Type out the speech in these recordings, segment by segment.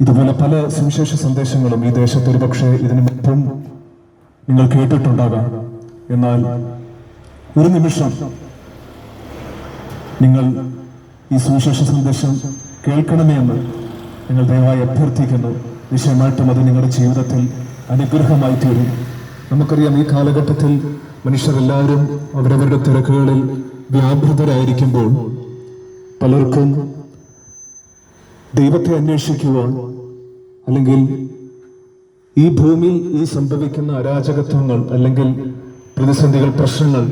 ഇതുപോലെ പല സുവിശേഷ സന്ദേശങ്ങളും ഈ ദേശത്ത് ഒരുപക്ഷെ ഇതിനു മുമ്പും നിങ്ങൾ കേട്ടിട്ടുണ്ടാകാം. എന്നാൽ ഒരു നിമിഷം നിങ്ങൾ ഈ സുവിശേഷ സന്ദേശം കേൾക്കണമേ എന്ന് നിങ്ങൾ ദയവായി അഭ്യർത്ഥിക്കുന്നു. നിശ്ചയമായിട്ടും അത് നിങ്ങളുടെ ജീവിതത്തിൽ അനുഗ്രഹമായി തീരും. നമുക്കറിയാം ഈ കാലഘട്ടത്തിൽ മനുഷ്യരെല്ലാവരും അവരവരുടെ തിരക്കുകളിൽ വ്യാപൃതരായിരിക്കുമ്പോൾ പലർക്കും ദൈവത്തെ അന്വേഷിക്കുവാൻ അല്ലെങ്കിൽ ഈ ഭൂമിയിൽ ഈ സംഭവിക്കുന്ന അരാജകത്വങ്ങൾ അല്ലെങ്കിൽ പ്രതിസന്ധികൾ പ്രശ്നങ്ങൾ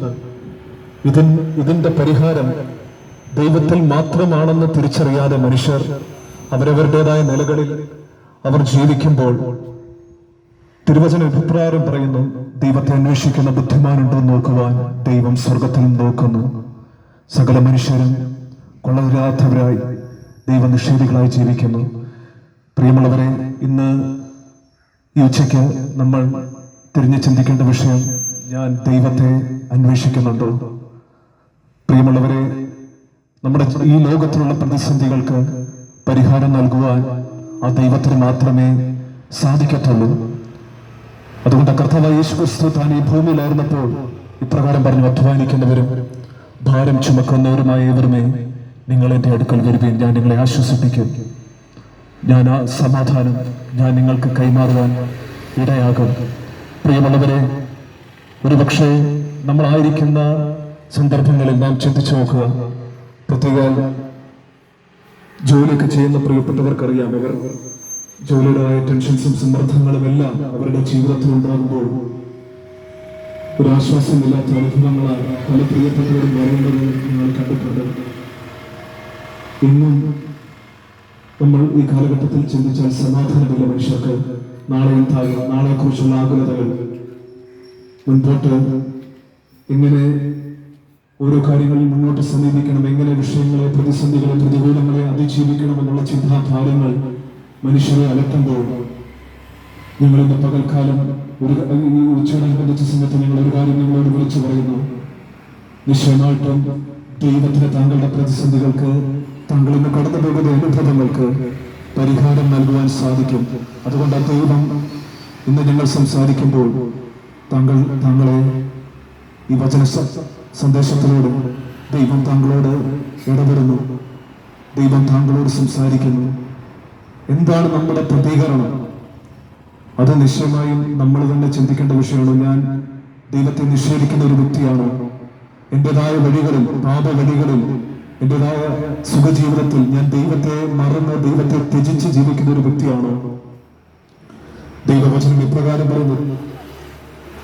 ഇതിൻ ഇതിന്റെ പരിഹാരം ദൈവത്തിൽ മാത്രമാണെന്ന് തിരിച്ചറിയാതെ മനുഷ്യർ അവരവരുടേതായ നിലകളിൽ അവർ ജീവിക്കുമ്പോൾ തിരുവചന അഭിപ്രായം പറയുന്നു ദൈവത്തെ അന്വേഷിക്കുന്ന ബുദ്ധിമാനുണ്ടോ എന്ന് നോക്കുവാൻ ദൈവം സ്വർഗത്തിലും നോക്കുന്നു. സകല മനുഷ്യരും കൊള്ളരുതാത്തവരായി ദൈവനിഷേധികളായി ജീവിക്കുന്നു. പ്രിയമുള്ളവരെ ഇന്ന് ഈ ഉച്ചയ്ക്ക് നമ്മൾ തിരിഞ്ഞു ചിന്തിക്കേണ്ട വിഷയം ഞാൻ ദൈവത്തെ അന്വേഷിക്കുന്നുണ്ടോ. പ്രിയമുള്ളവരെ നമ്മുടെ ഈ ലോകത്തിലുള്ള പ്രതിസന്ധികൾക്ക് പരിഹാരം നൽകുവാൻ ആ ദൈവത്തിന് മാത്രമേ സാധിക്കത്തുള്ളൂ. അതുകൊണ്ട് കർത്താവായ യേശു ക്രിസ്തു താൻ ഈ ഭൂമിയിലായിരുന്നപ്പോൾ ഇപ്രകാരം പറഞ്ഞു അധ്വാനിക്കുന്നവരും ഭാരം ചുമക്കുന്നവരുമായ ഏവരുമേ നിങ്ങൾ എന്റെ അടുക്കൽ വരുകയും ഞാൻ നിങ്ങളെ ആശ്വസിപ്പിക്കും. ഞാൻ ആ സമാധാനം ഞാൻ നിങ്ങൾക്ക് കൈമാറുവാൻ ഇടയാകും. പ്രിയമുള്ളവരെ ഒരുപക്ഷെ നമ്മളായിരിക്കുന്ന സന്ദർഭങ്ങളിൽ നാം ചിന്തിച്ചു നോക്കുക. പ്രത്യേക ജോലിയൊക്കെ ചെയ്യുന്ന പ്രിയപ്പെട്ടവർക്കറിയാം അവർ ജോലിയുടേതായ ടെൻഷൻസും സമ്മർദ്ദങ്ങളും എല്ലാം അവരുടെ ജീവിതത്തിൽ ഉണ്ടാകുമ്പോൾ ഒരു ആശ്വാസമില്ലാത്ത അനുഭവങ്ങളാണ് പല പ്രിയപ്പെട്ടവരും വരേണ്ടത് നിങ്ങൾ കണ്ടിട്ടുണ്ട്. ഇന്നും നമ്മൾ ഈ കാലഘട്ടത്തിൽ ചിന്തിച്ചാൽ സമാധാനമില്ല മനുഷ്യർക്ക് നാളെ എന്താകും നാളെ കുറിച്ചുള്ള ആകുലതകൾ മുൻപോട്ട് എങ്ങനെ ഓരോ കാര്യങ്ങളിൽ മുന്നോട്ട് സമീപിക്കണം? എങ്ങനെ വിഷയങ്ങളെ പ്രതിസന്ധികളെ പ്രതികൂലങ്ങളെ അതിജീവിക്കണം എന്നുള്ള ചിന്താധാരങ്ങൾ മനുഷ്യരെ അലട്ടുമ്പോൾ ഞങ്ങൾ ഇന്ന് പകൽക്കാലം ഒരു ഉച്ചയോടനുബന്ധിച്ച സമയത്ത് ഞങ്ങൾ ഒരു കാര്യം നിങ്ങളോട് വിളിച്ചു പറയുന്നു. നിശ്ചയമായിട്ടും ദൈവത്തിന് താങ്കളുടെ പ്രതിസന്ധികൾക്ക് താങ്കൾ ഇന്ന് കടന്നു പോകുന്ന അനുഭവങ്ങൾക്ക് പരിഹാരം നൽകുവാൻ സാധിക്കും. അതുകൊണ്ട് ദൈവം ഇന്ന് ഞങ്ങൾ സംസാരിക്കുമ്പോൾ താങ്കൾ താങ്കളെ ഈ വചന സന്ദേശത്തിലൂടെ ദൈവം താങ്കളോട് ഇടപെടുന്നു. ദൈവം താങ്കളോട് സംസാരിക്കുന്നു. എന്താണ് നമ്മുടെ പ്രതികരണം? അത് നിശ്ചയമായും നമ്മൾ തന്നെ ചിന്തിക്കേണ്ട വിഷയമാണ്. ഞാൻ ദൈവത്തെ നിഷേധിക്കുന്ന ഒരു വ്യക്തിയാണ്. എന്റേതായ വഴികളിൽ പാപ വഴികളിൽ എന്റേതായ സുഖജീവിതത്തിൽ ഞാൻ ദൈവത്തെ മറന്ന് ദൈവത്തെ ത്യജിച്ച് ജീവിക്കുന്ന ഒരു വ്യക്തിയാണോ. ദൈവവചനം ഇപ്രകാരം പറയുന്നു?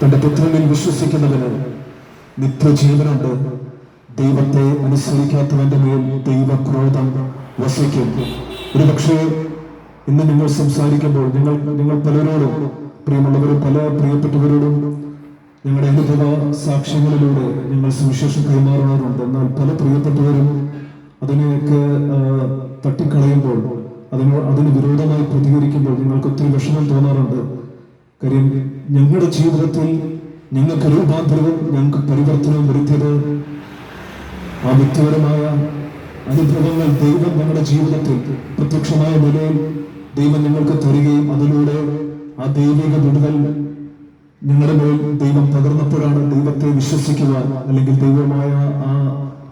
തന്റെ പുത്രനിൽ വിശ്വസിക്കുന്നവന് നിത്യജീവനുണ്ട്. ദൈവത്തെ അനുസരിക്കാത്തവന്റെ മേൽ ദൈവക്രോധം വസിക്കും. ഒരുപക്ഷെ ഇന്ന് നിങ്ങൾ സംസാരിക്കുമ്പോൾ നിങ്ങൾ നിങ്ങൾ പലരോടും പ്രിയമുള്ളവരും പല പ്രിയപ്പെട്ടവരോടും ഞങ്ങളുടെ അനുഭവ സാക്ഷ്യങ്ങളിലൂടെ ഞങ്ങൾ സുവിശേഷം കൈമാറാറുണ്ട് എന്നാൽ പല പ്രിയപ്പെട്ടവരും അതിനെയൊക്കെ തട്ടിക്കളയുമ്പോൾ അതിന് അതിന് വിരോധമായി പ്രതികരിക്കുമ്പോൾ ഞങ്ങൾക്ക് ഒത്തിരി വിഷമം തോന്നാറുണ്ട്. കാര്യം ഞങ്ങളുടെ ജീവിതത്തിൽ ഞങ്ങൾക്ക് രൂപാന്തരവും ഞങ്ങൾക്ക് പരിവർത്തനവും വരുത്തിയത് ആ വ്യക്തിപരമായ അനുഭവങ്ങൾ ദൈവം ഞങ്ങളുടെ ജീവിതത്തിൽ പ്രത്യക്ഷമായ നിലയിൽ ദൈവം ഞങ്ങൾക്ക് തരികയും അതിലൂടെ ആ ദൈവിക വിടുതൽ ഞങ്ങളുടെ മേൽ ദൈവം പകർന്നപ്പോഴാണ് ദൈവത്തെ വിശ്വസിക്കുവാൻ അല്ലെങ്കിൽ ദൈവമായ ആ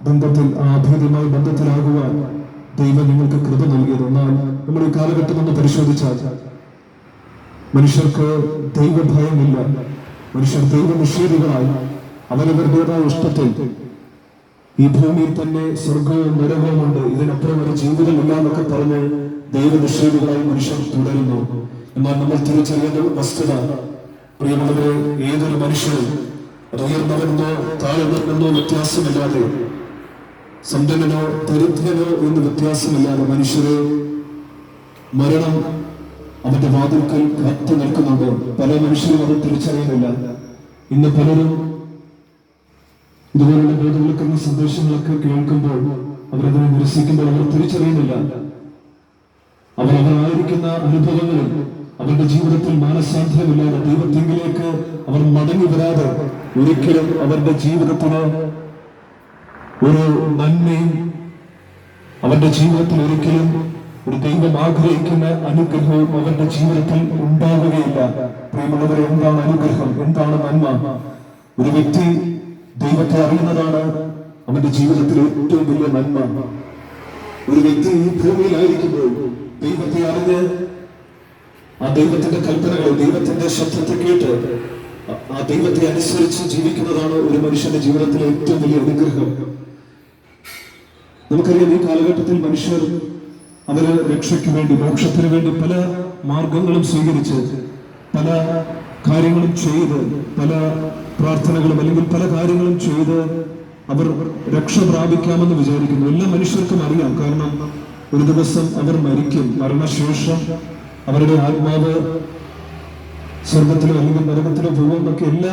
ബന്ധത്തിൽ ആ അഭേദ്യമായ ബന്ധത്തിലാകുവാൻ ദൈവം നിങ്ങൾക്ക് കൃപ നൽകിയത്. എന്നാൽ നമ്മൾ ഈ കാലഘട്ടം ഒന്ന് പരിശോധിച്ചാൽ മനുഷ്യർക്ക് ദൈവഭയമില്ല. മനുഷ്യർ ദൈവനിഷേധികളായി. അവരവരുടേതായ ഇഷ്ടത്തിൽ ഈ ഭൂമിയിൽ തന്നെ സ്വർഗവും നരകവും ഉണ്ട്. ഇതിനപ്പുറം ഒരു ജീവിതമില്ല എന്നൊക്കെ പറഞ്ഞ് ദൈവനിഷേധികളായി മനുഷ്യർ തുടരുന്നു. എന്നാൽ നമ്മൾ തിരിച്ചറിയേണ്ട വസ്തുത പ്രിയമുള്ളവരെ ഏതൊരു മനുഷ്യനും അത് ഉയർന്നവനെന്നോ താഴ്ന്നവനെന്നോ വ്യത്യാസമില്ലാതെ സമ്പന്നനോ ദരിദ്രനോ എന്ന് വ്യത്യാസമില്ലാതെ മനുഷ്യരെ മരണം അവന്റെ വാതിൽക്കൽ കാത്തു നിൽക്കുന്നുണ്ട്? പല മനുഷ്യരും അത് തിരിച്ചറിയുന്നില്ല. ഇന്ന് പലരും ഇതുപോലുള്ള ബോധവൽക്കരണ സന്ദേശങ്ങളൊക്കെ കേൾക്കുമ്പോൾ അവരതിനെ നിരസിക്കുമ്പോൾ അവർ തിരിച്ചറിയുന്നില്ല. അവരവരായിരിക്കുന്ന അനുഭവങ്ങളിൽ അവരുടെ ജീവിതത്തിൽ മാനസാന്തരമില്ലാതെ ദൈവത്തെങ്കിലേക്ക് അവർ മടങ്ങി വരാതെ ഒരിക്കലും അവരുടെ ജീവിതത്തിന് ഒരു നന്മയും അവരുടെ ജീവിതത്തിൽ ഒരിക്കലും ഒരു ദൈവം ആഗ്രഹിക്കുന്ന അനുഗ്രഹവും അവരുടെ ജീവിതത്തിൽ ഉണ്ടാവുകയില്ല. പ്രിയമുള്ളവരെ എന്താണ് അനുഗ്രഹം? എന്താണ് നന്മ? ഒരു വ്യക്തി ദൈവത്തെ അറിയുന്നതാണ് അവന്റെ ജീവിതത്തിലെ ഏറ്റവും വലിയ നന്മ. ഒരു വ്യക്തി ഈ ഭൂമിയിലായിരിക്കുമ്പോൾ ദൈവത്തെ അറിഞ്ഞ് ആ ദൈവത്തിന്റെ കൽപ്പനകൾ ദൈവത്തിന്റെ ശബ്ദത്തെ കേട്ട് ആ- ദൈവത്തെ അനുസരിച്ച് ജീവിക്കുന്നതാണ് ഒരു മനുഷ്യന്റെ ജീവിതത്തിലെ ഏറ്റവും വലിയ അനുഗ്രഹം. നമുക്കറിയാം ഈ കാലഘട്ടത്തിൽ മനുഷ്യർ അവർ രക്ഷയ്ക്ക് വേണ്ടി മോക്ഷത്തിന് വേണ്ടി പല മാർഗങ്ങളും സ്വീകരിച്ച് പല കാര്യങ്ങളും ചെയ്ത് പല പ്രാർത്ഥനകളും അല്ലെങ്കിൽ പല കാര്യങ്ങളും ചെയ്ത് അവർ രക്ഷ പ്രാപിക്കാമെന്ന് വിചാരിക്കുന്നു. എല്ലാ മനുഷ്യർക്കും അറിയാം. കാരണം ഒരു ദിവസം അവർ മരിക്കും. മരണശേഷം അവരുടെ ആത്മാവ് സ്വർഗത്തിലോ അല്ലെങ്കിൽ നരകത്തിലോ പോകുമെന്നൊക്കെ എല്ലാ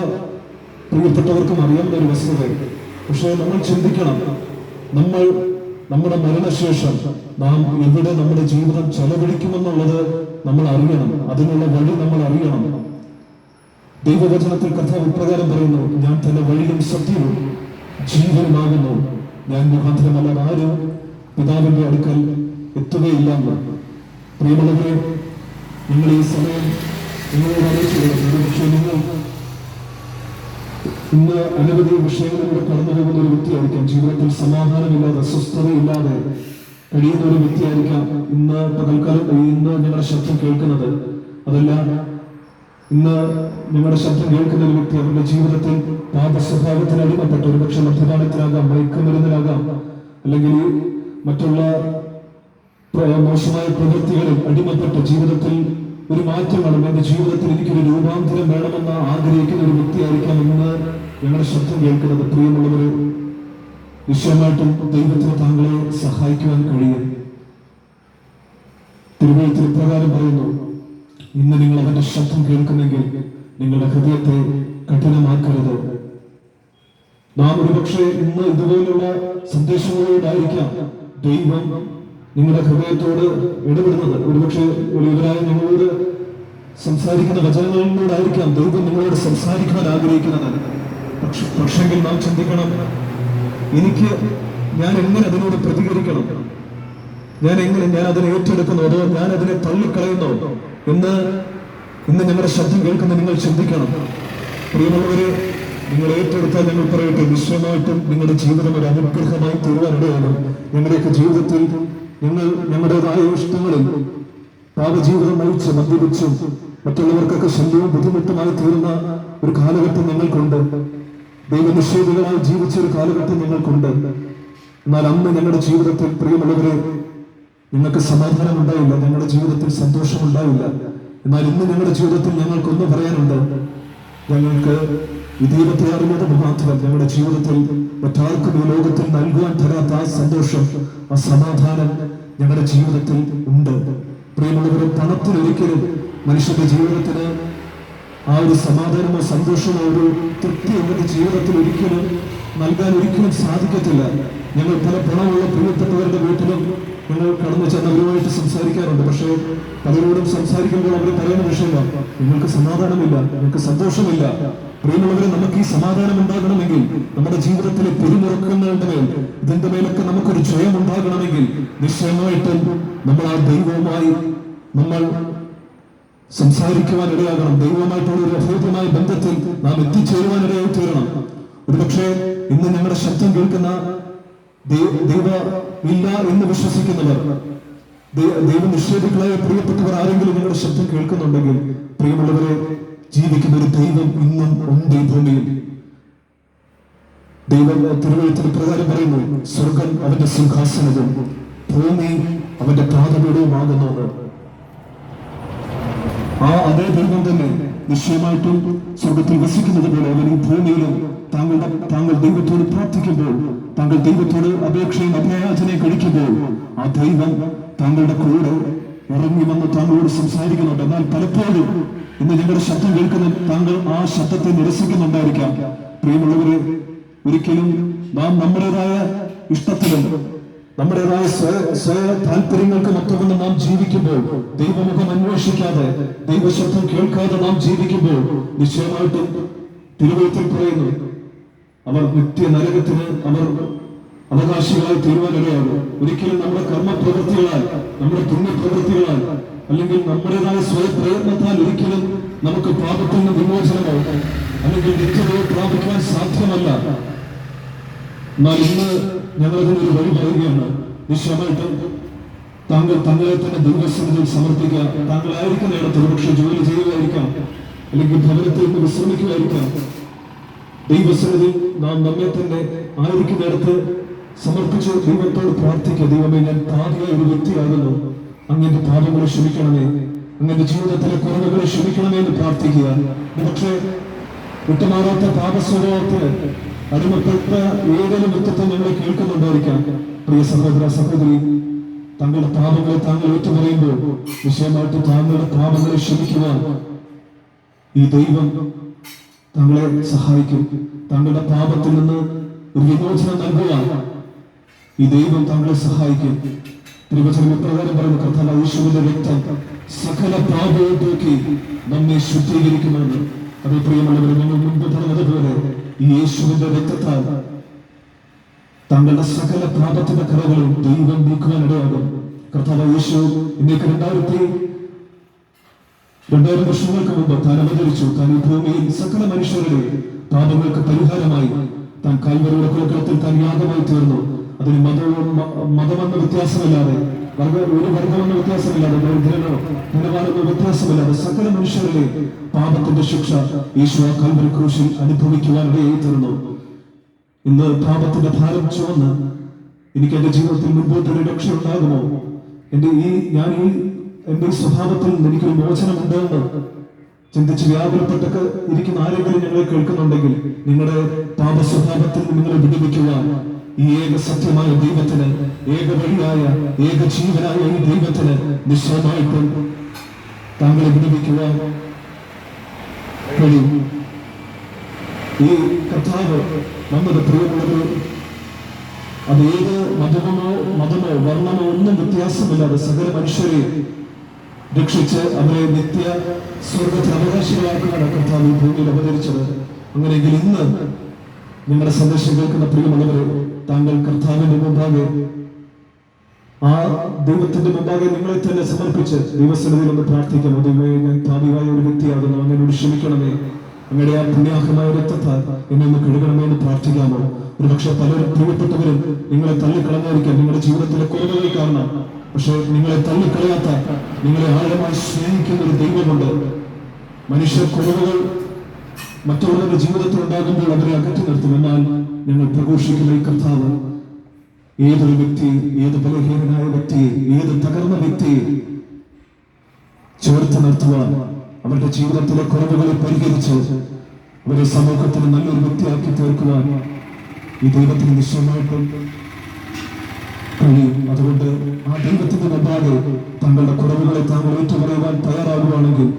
പ്രിയപ്പെട്ടവർക്കും അറിയാവുന്ന ഒരു വസ്തുതയാണ് പക്ഷേ നമ്മൾ ചിന്തിക്കണം. നമ്മൾ നമ്മുടെ മരണശേഷം നാം എവിടെ നമ്മുടെ ജീവിതം ചെലവഴിക്കുമെന്നുള്ളത് നമ്മൾ അറിയണം. അതിനുള്ള വഴി നമ്മൾ അറിയണം. ദൈവവചനത്തിൽ കർത്താവ് ഇപ്രകാരം പറയുന്നു ഞാൻ തന്നെ വഴിയും സത്യവും ജീവനുമാകുന്നു. ഞാൻ മുഖാന്തരമല്ലാതെ ആരും പിതാവിന്റെ അടുക്കൽ എത്തുകയില്ല പ്രിയമുള്ളവരെ നിങ്ങൾ ഈ സമയം നിങ്ങളോട് അറിയിച്ചു പക്ഷേ നിങ്ങൾ ഇന്ന് അനവധി വിഷയങ്ങളിലൂടെ കടന്നു ഒരു വ്യക്തിയായിരിക്കാം. ജീവിതത്തിൽ സമാധാനമില്ലാതെ അസ്വസ്ഥതയില്ലാതെ കഴിയുന്ന ഒരു വ്യക്തിയായിരിക്കാം ഇന്ന് പകൽക്കാലം ഇന്ന് ഞങ്ങളുടെ ശബ്ദം കേൾക്കുന്നത്. അതല്ല ഇന്ന് ഞങ്ങളുടെ ശബ്ദം കേൾക്കുന്ന ഒരു വ്യക്തി അവരുടെ ജീവിതത്തിൽ പാപ സ്വഭാവത്തിന് അടിമപ്പെട്ട ഒരു പക്ഷെ മദ്യപാനത്തിലാകാം മയക്കുമരുന്നിലാകാം അല്ലെങ്കിൽ മറ്റുള്ള മോശമായ പ്രവൃത്തികളിൽ അടിമപ്പെട്ട ജീവിതത്തിൽ ഒരു മാറ്റം വേണം ജീവിതത്തിൽ എനിക്കൊരു രൂപാന്തരം വേണമെന്ന് ആഗ്രഹിക്കുന്ന ഒരു വ്യക്തിയായിരിക്കാം ഇന്ന് ഞങ്ങളുടെ ശബ്ദം കേൾക്കുന്നത്. പ്രിയമുള്ളവരെ നിശ്ചയമായിട്ടും ദൈവത്തിന് താങ്കളെ സഹായിക്കുവാൻ കഴിയും. തിരുവഴുത്തിൽ പ്രകാരം പറയുന്നു ഇന്ന് നിങ്ങൾ അവന്റെ ശബ്ദം കേൾക്കുന്നെങ്കിൽ നിങ്ങളുടെ ഹൃദയത്തെ കഠിനമാക്കരുത്. നാം ഒരുപക്ഷെ ഇന്ന് ഇതുപോലുള്ള സന്ദേശങ്ങളോടായിരിക്കാം ദൈവം നിങ്ങളുടെ ഹൃദയത്തോട് ഇടപെടുന്നത്. ഒരുപക്ഷെ ഇവരായ നിങ്ങളോട് സംസാരിക്കുന്ന വചനങ്ങളിലൂടായിരിക്കാം ദൈവം നിങ്ങളോട് സംസാരിക്കാൻ ആഗ്രഹിക്കുന്നത് പക്ഷെ പക്ഷെങ്കിൽ നാം ചിന്തിക്കണം എനിക്ക് ഞാൻ എങ്ങനെ അതിനോട് പ്രതികരിക്കണം? ഞാൻ എങ്ങനെ ഞാൻ അതിനെ ഏറ്റെടുക്കുന്നു അതോ ഞാൻ അതിനെ തള്ളിക്കളയുന്നു എന്ന് ഇന്ന് ഞങ്ങളുടെ ശബ്ദം കേൾക്കുന്ന നിങ്ങൾ ചിന്തിക്കണം. പ്രിയമുള്ളവരെ നിങ്ങൾ ഏറ്റെടുത്താൽ ഞങ്ങൾ പറയട്ടെ നിശ്ചയമായിട്ടും നിങ്ങളുടെ ജീവിതം ഒരു അനുഗ്രഹമായി തീരുവാനിടയാണ്. ഞങ്ങളുടെയൊക്കെ ജീവിതത്തിൽ ഞങ്ങൾ ഞങ്ങളുടേതായ ഇഷ്ടങ്ങളിൽ പാപജീവിതം നയിച്ച് മദ്യപിച്ചും മറ്റുള്ളവർക്കൊക്കെ ശല്യവും ബുദ്ധിമുട്ടുമായി തീർന്ന ഒരു കാലഘട്ടം ഞങ്ങൾക്കുണ്ട്. ദൈവനിഷേധികളായി ജീവിച്ച ഒരു കാലഘട്ടം ഞങ്ങൾക്കുണ്ട്. എന്നാൽ അന്ന് ഞങ്ങളുടെ ജീവിതത്തിൽ പ്രിയമുള്ളവരെ നിങ്ങൾക്ക് സമാധാനം ഉണ്ടായില്ല ഞങ്ങളുടെ ജീവിതത്തിൽ സന്തോഷം ഉണ്ടായില്ല എന്നാൽ ഇന്ന് ഞങ്ങളുടെ ജീവിതത്തിൽ ഞങ്ങൾക്കൊന്ന് പറയാനുണ്ട്. ഞങ്ങൾക്ക് ഈ ദൈവത്തെ അറിഞ്ഞത് മാത്രം ഞങ്ങളുടെ ജീവിതത്തിൽ മറ്റാർക്കും ഈ ലോകത്തിൽ നൽകുവാൻ തരാത്ത ആ സന്തോഷം ആ സമാധാനം ഞങ്ങളുടെ ജീവിതത്തിൽ ഉണ്ട്. പ്രിയമുള്ളവരെ പണത്തിൽ ഒരിക്കലും മനുഷ്യന്റെ ജീവിതത്തിന് ആ ഒരു സമാധാനമോ സന്തോഷമോ ഒരു തൃപ്തി അവരുടെ ജീവിതത്തിൽ ഒരിക്കലും നൽകാൻ ഒരിക്കലും സാധിക്കത്തില്ല. ഞങ്ങൾ പല പണമുള്ള പ്രിയപ്പെട്ടവരുടെ വീട്ടിലും ഞങ്ങൾ കടന്നു ചെന്ന് അവരുമായിട്ട് സംസാരിക്കാറുണ്ട്. പക്ഷേ പലരോടും സംസാരിക്കുമ്പോൾ അവർ പറയുന്ന വിഷയമാണ്. നിങ്ങൾക്ക് സമാധാനമില്ല നിങ്ങൾക്ക് സന്തോഷമില്ല. പ്രിയമുള്ളവരെ നമുക്ക് ഈ സമാധാനം ഉണ്ടാകണമെങ്കിൽ നമ്മുടെ ജീവിതത്തിലെ പെരുമുറക്കങ്ങളുടെ മേൽ ഇതിന്റെ മേലൊക്കെ നമുക്കൊരു ജയം ഉണ്ടാകണമെങ്കിൽ നിശ്ചയമായിട്ടും നമ്മൾ ആ ദൈവവുമായി നമ്മൾ സംസാരിക്കുവാൻ ഇടയാകണം ദൈവവുമായിട്ടുള്ള ഒരു അഭേദ്യമായ ബന്ധത്തിൽ നാം എത്തിച്ചേരുവാൻ ഇടയായി തീരണം. ഒരുപക്ഷെ ഇന്ന് ഞങ്ങളുടെ ശബ്ദം കേൾക്കുന്ന ദൈ- ദൈവ ഇല്ല എന്ന് വിശ്വസിക്കുന്നവർ ദൈവ നിഷേധികളായ പ്രിയപ്പെട്ടവർ ആരെങ്കിലും നിങ്ങളുടെ ശബ്ദം കേൾക്കുന്നുണ്ടെങ്കിൽ പ്രിയമുള്ളവരെ ജീവിക്കുന്ന ഒരു ദൈവം ഇന്നും ഉണ്ട് ഈ ഭൂമിയിൽ. ദൈവം തിരുവഴുത്തിന് പ്രകാരം പറയുന്നു സ്വർഗം അവന്റെ സിംഹാസനവും ഭൂമി അവന്റെ പാതപീഠവുമാകുന്നു ആ അതേ ദൈവം തന്നെ നിശ്ചയമായിട്ടും സ്വർഗത്തിൽ വസിക്കുന്നത് പോലെ അവൻ ഈ ഭൂമിയിലും താങ്കളുടെ താങ്കൾ ദൈവത്തോട് പ്രാർത്ഥിക്കുമ്പോൾ താങ്കൾ ദൈവത്തോട് അപേക്ഷയും അഭയാചനയും കഴിക്കുമ്പോൾ ആ ദൈവം താങ്കളുടെ കൂടെ ഇറങ്ങി വന്ന് താങ്കളോട് സംസാരിക്കുന്നുണ്ട്. എന്നാൽ പലപ്പോഴും ഇന്ന് ഞങ്ങളുടെ ശബ്ദം കേൾക്കുന്ന താങ്കൾ ആ ശബ്ദത്തെ നിരസിക്കുന്നുണ്ടായിരിക്കാം. പ്രിയമുള്ളവരെ ഒരിക്കലും നാം നമ്മുടേതായ ഇഷ്ടത്തിലും നമ്മുടേതായ സ്വയ സ്വയ താല്പര്യങ്ങൾക്ക് മൊത്തമെന്ന് നാം ജീവിക്കുമ്പോൾ ദൈവമുഖം അന്വേഷിക്കാതെ ദൈവശബ്ദം കേൾക്കാതെ നാം ജീവിക്കുമ്പോൾ നിശ്ചയമായിട്ടും തിരുവഴുത്തിൽ പറയുന്നു അവർ നിത്യ നരകത്തിന് അവർ അവകാശികളായി തീരുവാനിടയാകും. ഒരിക്കലും നമ്മുടെ കർമ്മപ്രവൃത്തികളാൽ നമ്മുടെ പുണ്യപ്രവൃത്തികളാൽ അല്ലെങ്കിൽ നമ്മുടേതായ സ്വയപ്രയത്നത്താൽ ഒരിക്കലും നമുക്ക് പാപത്തിൽ നിന്ന് വിമോചനമോ അല്ലെങ്കിൽ നിത്യതയെ പ്രാപിക്കാൻ സാധ്യമല്ല. എന്നാൽ ഇന്ന് ഞങ്ങളതിനൊരു വഴി പറയുകയാണ്. നിശ്ചയമായിട്ടും താങ്കൾ തങ്ങളെ തന്നെ ദൈവസന്നിധിയിൽ സമർപ്പിക്കുക. താങ്കളായിരിക്കുന്ന ഇടത്ത് ഒരുപക്ഷെ ജോലി ചെയ്യുകയായിരിക്കാം. അല്ലെങ്കിൽ ഭവനത്തിൽ വിശ്രമിക്കുകയായിരിക്കാം. ദൈവസന്നിധി നാം നമ്മെ തന്നെ ആയിരിക്കുന്നിടത്ത് സമർപ്പിച്ച് ദൈവത്തോട് പ്രാർത്ഥിക്കുക. ദൈവമേ ഞാൻ പാപിയായ ഒരു വ്യക്തിയാകുന്നു. അങ്ങന്റെ പാപങ്ങളെ ക്ഷമിക്കണമേ. അങ്ങന്റെ ജീവിതത്തിലെ കുറവുകളെ ക്ഷമിക്കണമേ എന്ന് പ്രാർത്ഥിക്കുക. പക്ഷേ വിട്ടുമാറാത്ത പാപസ്വഭാവത്തിന് അടിമപ്പെട്ട ഏതെങ്കിലും വ്യക്തിത്വം നമ്മൾ കേൾക്കുന്നുണ്ടായിരിക്കാം. പ്രിയ സഹോദര സഹോദരി തങ്ങളുടെ പാപങ്ങളെ താങ്കൾ ഏറ്റുപറയുമ്പോൾ വിഷയമായിട്ട് താങ്കളുടെ പാപങ്ങളെ ക്ഷമിക്കുവാൻ ഈ ദൈവം താങ്കളെ സഹായിക്കും. തങ്ങളുടെ പാപത്തിൽ നിന്ന് ഒരു വിമോചനം നൽകുവാൻ ഈ ദൈവം തങ്ങളെ സഹായിക്കും. തിരുവചനം പ്രകാരം പറയുന്ന കർത്താവ് യേശുവിന്റെ രക്തം സകല പാപവും തൂക്കി നമ്മെ ശുദ്ധീകരിക്കുമെന്ന്. അതേ പ്രിയമുള്ളവരെ ഞങ്ങൾ മുൻപ് പറഞ്ഞതുപോലെ ഈ യേശുവിന്റെ രക്തത്താൽ തങ്ങളുടെ സകല പാപത്തിന്റെ കഥകളും ദൈവം നീക്കുവാനിടയാകും കർത്താവ് യേശു ഇന്നേക്ക് രണ്ടായിരത്തി രണ്ടായിരം വർഷങ്ങൾക്ക് മുമ്പ് താൻ അവതരിച്ചു. താൻ ഈ ഭൂമിയിൽ സകല മനുഷ്യരുടെ പാപങ്ങൾക്ക് പരിഹാരമായി താൻ കാൽവരുടെ കുലക്കളത്തിൽ താൻ യാഗമായി തീർന്നു. അതിന് മതവും മതമെന്ന വ്യത്യാസമില്ലാതെ വർഗ ഒരു വർഗമെന്ന വ്യത്യാസമില്ലാതെ ദരിദ്രനോ ധനവാനെന്ന വ്യത്യാസമില്ലാതെ സകല മനുഷ്യരുടെ പാപത്തിന്റെ ശിക്ഷ ഈശോ കാൽവരി ക്രൂശിൽ അനുഭവിക്കുവാനിടയായി തീർന്നു. ഇന്ന് പാപത്തിന്റെ ഭാരം ചുവന്ന് എനിക്ക് എന്റെ ജീവിതത്തിൽ മുൻപോട്ടൊരു രക്ഷ ഉണ്ടാകുമോ എന്റെ ഈ ഞാൻ ഈ എന്റെ ഈ സ്വഭാവത്തിൽ എനിക്കൊരു മോചനമുണ്ട് എന്ന് ചിന്തിച്ച് വ്യാകുലപ്പെട്ടൊക്കെ ഇരിക്കുന്ന ആരെങ്കിലും ഞങ്ങളെ കേൾക്കുന്നുണ്ടെങ്കിൽ നിങ്ങളുടെ പാപ സ്വഭാവത്തിൽ നിങ്ങളെ വിടുവിക്കുവാൻ ഈ ഏക സത്യമായ ദൈവത്തിന് ഏക വഴിയായ ഏക ജീവനായ ഈ ദൈവത്തിന് നിശ്ചയമായിട്ടും താങ്കളെ വിടുവിക്കുവാൻ ഈ കർത്താവ് നമ്മുടെ പ്രിയമുള്ളത് അത് ഏത് മതമോ മതമോ വർണമോ ഒന്നും വ്യത്യാസമില്ലാതെ സകല മനുഷ്യരെ രക്ഷിച്ച് അവരെ നിത്യ സ്വർഗത്തിൽ അവകാശികളാക്കുകയാണ് കർത്താവ് ഈ ഭൂമിയിൽ അവതരിച്ചത്. അങ്ങനെയെങ്കിൽ ഇന്ന് നിങ്ങളുടെ സന്ദേശം കേൾക്കുന്ന പ്രിയമുള്ളവരെ താങ്കൾ കർത്താവിന്റെ മുമ്പാകെ ആ ദൈവത്തിന്റെ മുമ്പാകെ നിങ്ങളെ തന്നെ സമർപ്പിച്ച് ദൈവസന്നിധിയിൽ ഒന്ന് പ്രാർത്ഥിക്കണം. ദൈവമേ ഞാൻ താപികായ ഒരു വ്യക്തിയാകുന്നു. അങ്ങനോട് ക്ഷമിക്കണമേ. അങ്ങയുടെ ആ പുണ്യാഹമായ രക്തത്താൽ എന്നെ ഒന്ന് കഴുകണമേ എന്ന് പ്രാർത്ഥിക്കാമോ? ഒരുപക്ഷെ പലരും പ്രിയപ്പെട്ടവരും നിങ്ങളെ തള്ളിക്കളഞ്ഞായിരിക്കാം. നിങ്ങളുടെ ജീവിതത്തിലെ കുറവുകൾ കാരണം പക്ഷെ നിങ്ങളെ തള്ളിക്കളയാത്ത നിങ്ങളെ ആഴമായി സ്നേഹിക്കുന്ന ഒരു ദൈവമുണ്ട്. മനുഷ്യ കുറവുകൾ മറ്റുള്ളവരുടെ ജീവിതത്തിൽ ഉണ്ടാകുമ്പോൾ അവരെ അകറ്റി നിർത്തും. എന്നാൽ ഞങ്ങൾ പ്രഘോഷിക്കുന്ന ഈ കർത്താവ് ഏതൊരു വ്യക്തി ഏത് ബലഹീനനായ വ്യക്തി ഏത് തകർന്ന വ്യക്തി ചേർത്ത് നിർത്തുവാൻ അവരുടെ ജീവിതത്തിലെ കുറവുകളെ പരിഹരിച്ച് അവരെ സമൂഹത്തിന് നല്ലൊരു വ്യക്തിയാക്കി തീർക്കുവാൻ ഈ ദൈവത്തിന് നിശ്ചയമായിട്ടും കഴിയും അതുകൊണ്ട് ആ ദൈവത്തിന്റെ മുമ്പാകെ തങ്ങളുടെ കുറവുകളെ താങ്കൾ ഏറ്റുപറയുവാൻ തയ്യാറാകുവാണെങ്കിൽ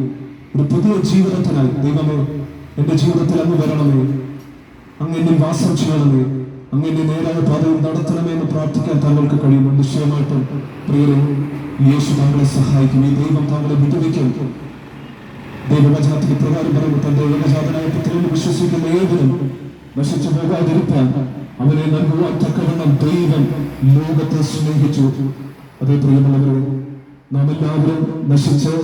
ഒരു പുതിയ ജീവിതത്തിനായി ദൈവമേ എന്റെ ജീവിതത്തിൽ അങ്ങ് വരണമേ. അങ്ങ് എന്നിൽ വാസം ചെയ്യണമേ. അങ്ങ് എന്നെ നേരായ പാതയിൽ നടത്തണമേ എന്ന് പ്രാർത്ഥിക്കാൻ താങ്കൾക്ക് കഴിയുമോ? നിശ്ചയമായിട്ടും പ്രിയരെ യേശു താങ്കളെ സഹായിക്കും. ഈ ദൈവം താങ്കളെ വിടുവിക്കും. ദൈവവചനത്തിന് പ്രകാരം പറയുന്നു തന്റെ ഏകജാതനായ പുത്രനെ വിശ്വസിക്കുന്ന ഏവരും നശിച്ചു പോകാതിരിക്കാൻ അവനെ നൽകുവാൻ തക്കവണ്ണം ദൈവം ലോകത്തെ സ്നേഹിച്ചു. അതേ പ്രിയമുള്ളവരെ നാം എല്ലാവരും നശിച്ച്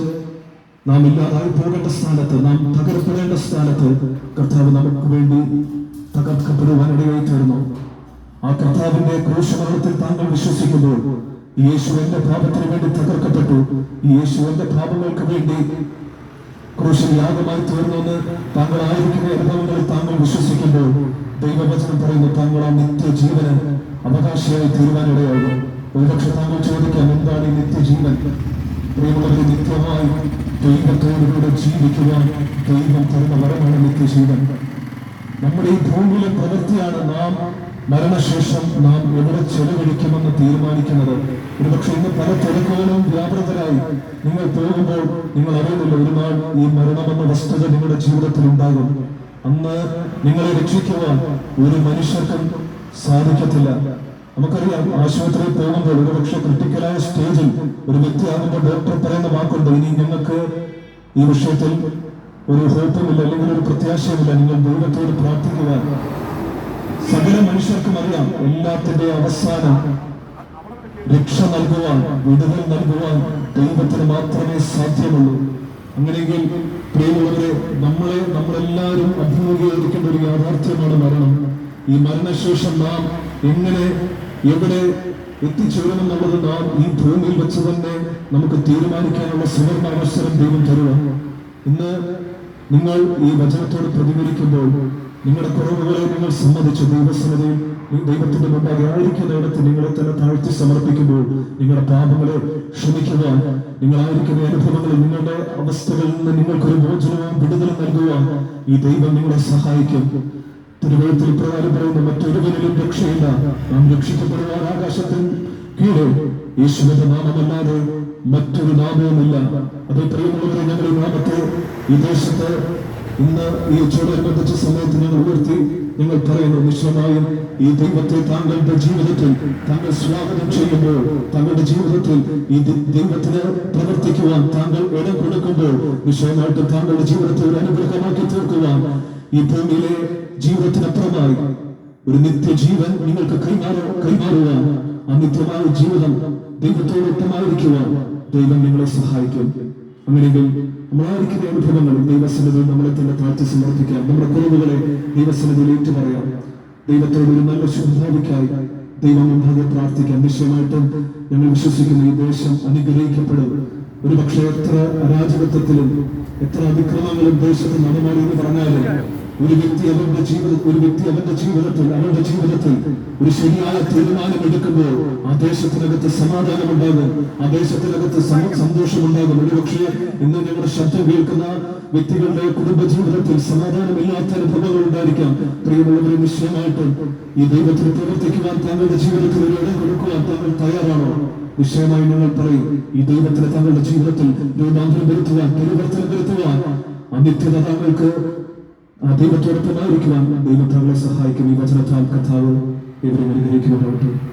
നാം ഇല്ലാതായി പോകേണ്ട സ്ഥാനത്ത് നാം തകർപ്പെടേണ്ട സ്ഥാനത്ത് കർത്താവ് നമുക്ക് വേണ്ടി തകർക്കപ്പെടുവാനിടയായി തീർന്നു. ആ കർത്താവിന്റെ ക്രൂശമരണത്തിൽ താങ്കൾ വിശ്വസിക്കുമ്പോൾ യേശു എന്റെ പാപത്തിന് വേണ്ടി തകർക്കപ്പെട്ടു. യേശു എന്റെ പാപങ്ങൾക്ക് വേണ്ടി ക്രൂശിൽ യാഗമായി തീർന്നെന്ന് താങ്കൾ ആയിരിക്കുന്ന അനുഭവങ്ങളിൽ താങ്കൾ വിശ്വസിക്കുമ്പോൾ ദൈവവചനം പറയുന്നു താങ്കൾ ആ നിത്യജീവന് അവകാശിയായി തീരുവാനിടയാകും. ഒരുപക്ഷെ താങ്കൾ ചോദിക്കാം എന്താണ് ഈ നിത്യജീവൻ? പ്രിയമുള്ളവരെ നിത്യമായി ദൈവത്തോടുകൂടെ ജീവിക്കുവാൻ ദൈവം തരുന്ന വരമാണ് നിത്യജീവൻ. നമ്മുടെ ഈ ഭൂമിയിലെ പ്രവൃത്തിയാണ് നാം മരണശേഷം നാം എവിടെ ചെലവഴിക്കുമെന്ന് തീരുമാനിക്കുന്നത്. ഒരുപക്ഷെ ഇന്ന് പല തിരക്കുകളും വ്യാപൃതരായി നിങ്ങൾ പോകുമ്പോൾ നിങ്ങൾ അറിയുന്നില്ല ഒരു ഈ മരണമെന്ന വസ്തുത നിങ്ങളുടെ ജീവിതത്തിൽ ഉണ്ടാകും. അന്ന് നിങ്ങളെ രക്ഷിക്കുവാൻ ഒരു മനുഷ്യർക്കും സാധിക്കത്തില്ല. നമുക്കറിയാം ആശുപത്രിയിൽ പോകുമ്പോൾ ഒരുപക്ഷെ ക്രിട്ടിക്കലായ സ്റ്റേജിൽ ഒരു വ്യക്തി വ്യക്തിയാകുമ്പോൾ ഡോക്ടർ പറയുന്ന വാക്കുണ്ട്. ഇനി ഞങ്ങൾക്ക് ഈ വിഷയത്തിൽ ഒരു ഹോപ്പുമില്ല അല്ലെങ്കിൽ ഒരു പ്രത്യാശയുമില്ല. നിങ്ങൾ ദൈവത്തോട് പ്രാർത്ഥിക്കുവാൻ. സകല മനുഷ്യർക്കും അറിയാം എല്ലാത്തിന്റെ അവസാനം രക്ഷ നൽകുവാൻ വിടുതൽ നൽകുവാൻ ദൈവത്തിന് മാത്രമേ സാധ്യമുള്ളൂ. അങ്ങനെയെങ്കിൽ അഭിമുഖീകരിക്കേണ്ട ഒരു യാഥാർത്ഥ്യമാണ് മരണം. ഈ മരണശേഷം നാം എങ്ങനെ എവിടെ എത്തിച്ചേരുമെന്നുള്ളത് നാം ഈ ഭൂമിയിൽ വെച്ച് തന്നെ നമുക്ക് തീരുമാനിക്കാനുള്ള സുവർണ അവസരം ദൈവം തരുക ഇന്ന് നിങ്ങൾ ഈ വചനത്തോട് പ്രതികരിക്കുമ്പോൾ നിങ്ങളുടെ കുറവുകളെ നിങ്ങൾ സമ്മതിച്ചു. ദൈവസന്നതയിൽ ദൈവത്തിന്റെ മുമ്പാകെ ആയിരിക്കുന്നിടത്ത് നിങ്ങളെ തന്നെ താഴ്ത്തി സമർപ്പിക്കുമ്പോൾ നിങ്ങളുടെ പാപങ്ങളെ ക്ഷമിക്കുക. നിങ്ങളായിരിക്കുന്ന അനുഭവങ്ങളിൽ നിങ്ങളുടെ അവസ്ഥകളിൽ നിന്ന് നിങ്ങൾക്കൊരു മോചനവും വിടുതലും നൽകുക. ഈ ദൈവം നിങ്ങളെ സഹായിക്കും. തിരുവഴുത്തിൽ ഇപ്രകാരം പറയുന്ന മറ്റൊരുവനിലും രക്ഷയില്ല. നാം രക്ഷിക്കപ്പെടുവാൻ ആകാശത്തിൽ കീഴ്. യേശുവിന്റെ നാമമല്ലാതെ മറ്റൊരു നാമവുമില്ല. അതേ പ്രിയമുള്ളവരെ ഞങ്ങൾ ഈ നാമത്തെ ഈ ദേശത്ത് ഇന്ന് ഈ ഉച്ചയോടനുബന്ധിച്ച സമയത്ത് ഞങ്ങൾ ഉയർത്തി ഞങ്ങൾ പറയുന്നു നിശ്ചയമായും ഈ ദൈവത്തെ താങ്കളുടെ ജീവിതത്തിൽ താങ്കൾ സ്വാഗതം ചെയ്യുമ്പോൾ താങ്കളുടെ ജീവിതത്തിൽ ഈ ദൈവത്തിന് പ്രവർത്തിക്കുവാൻ താങ്കൾ ഇടം കൊടുക്കുമ്പോൾ നിശ്ചയമായിട്ടും താങ്കളുടെ ജീവിതത്തെ ഒരു അനുഗ്രഹമാക്കി തീർക്കുവാൻ ഈ ഭൂമിയിലെ ജീവിതത്തിനപ്പുറമായി ഒരു നിത്യജീവൻ നിങ്ങൾക്ക് കൈമാറ കൈമാറുവാൻ അനിത്യമായ നിത്യമായ ജീവിതം ദൈവത്തോടൊപ്പമായിരിക്കുവാൻ ദൈവം നിങ്ങളെ സഹായിക്കും. അങ്ങനെയെങ്കിൽ നമ്മളായിരിക്കുന്ന അനുഭവങ്ങൾ ദൈവസന്നിധിയിൽ നമ്മളെ തന്നെ താഴ്ത്തി സമർപ്പിക്കാം. നമ്മുടെ കുറവുകളെ ദൈവസന്നിധിയിൽ ഏറ്റു പറയാം ദൈവത്തോട് ഒരു നല്ല ശുദ്ധാവിക്കായി ദൈവം മുമ്പാകെ പ്രാർത്ഥിക്കാം. നിശ്ചയമായിട്ടും ഞങ്ങൾ വിശ്വസിക്കുന്ന ഈ ദേശം അനുഗ്രഹിക്കപ്പെടും. ഒരു പക്ഷേ എത്ര അരാജകത്വത്തിലും എത്ര അതിക്രമങ്ങളും ദേശത്ത് നടമാടി എന്ന് പറഞ്ഞാലും ഒരു വ്യക്തി അവന്റെ ജീവിത ഒരു വ്യക്തി അവന്റെ ജീവിതത്തിൽ അവന്റെ ജീവിതത്തിൽ ഒരു ശരിയായ തീരുമാനം എടുക്കുമ്പോൾ ആ ദേശത്തിനകത്ത് സമാധാനം ഉണ്ടാകും ആ ദേശത്തിനകത്ത് സന്തോഷം ഉണ്ടാകും ഒരുപക്ഷെ ഇന്ന് ഞങ്ങളുടെ ശബ്ദം കേൾക്കുന്ന വ്യക്തികളുടെ കുടുംബജീവിതത്തിൽ സമാധാനമില്ലാത്ത അനുഭവങ്ങൾ ഉണ്ടായിരിക്കാം. പ്രിയമുള്ളവരെ നിശ്ചയമായിട്ടും ഈ ദൈവത്തിന് പ്രവർത്തിക്കുവാൻ താങ്കളുടെ ജീവിതത്തിൽ ഒരു ഇടം കൊടുക്കുവാൻ താങ്കൾ തയ്യാറാണോ? നിശ്ചയമായി നിങ്ങൾ പറയും ഈ ദൈവത്തിന് താങ്കളുടെ ജീവിതത്തിൽ രൂപാന്തരം വരുത്തുവാൻ പരിവർത്തനം വരുത്തുവാൻ അനിത്യത നിത്യത താങ്കൾക്ക് ആ ദൈവത്തോടൊപ്പമായിരിക്കുവാൻ ദൈവം സഹായിക്കും. ഈ വചനത്താൽ കഥാവ് ഇവരെ അനുഗ്രഹിക്കുവാനായിട്ട്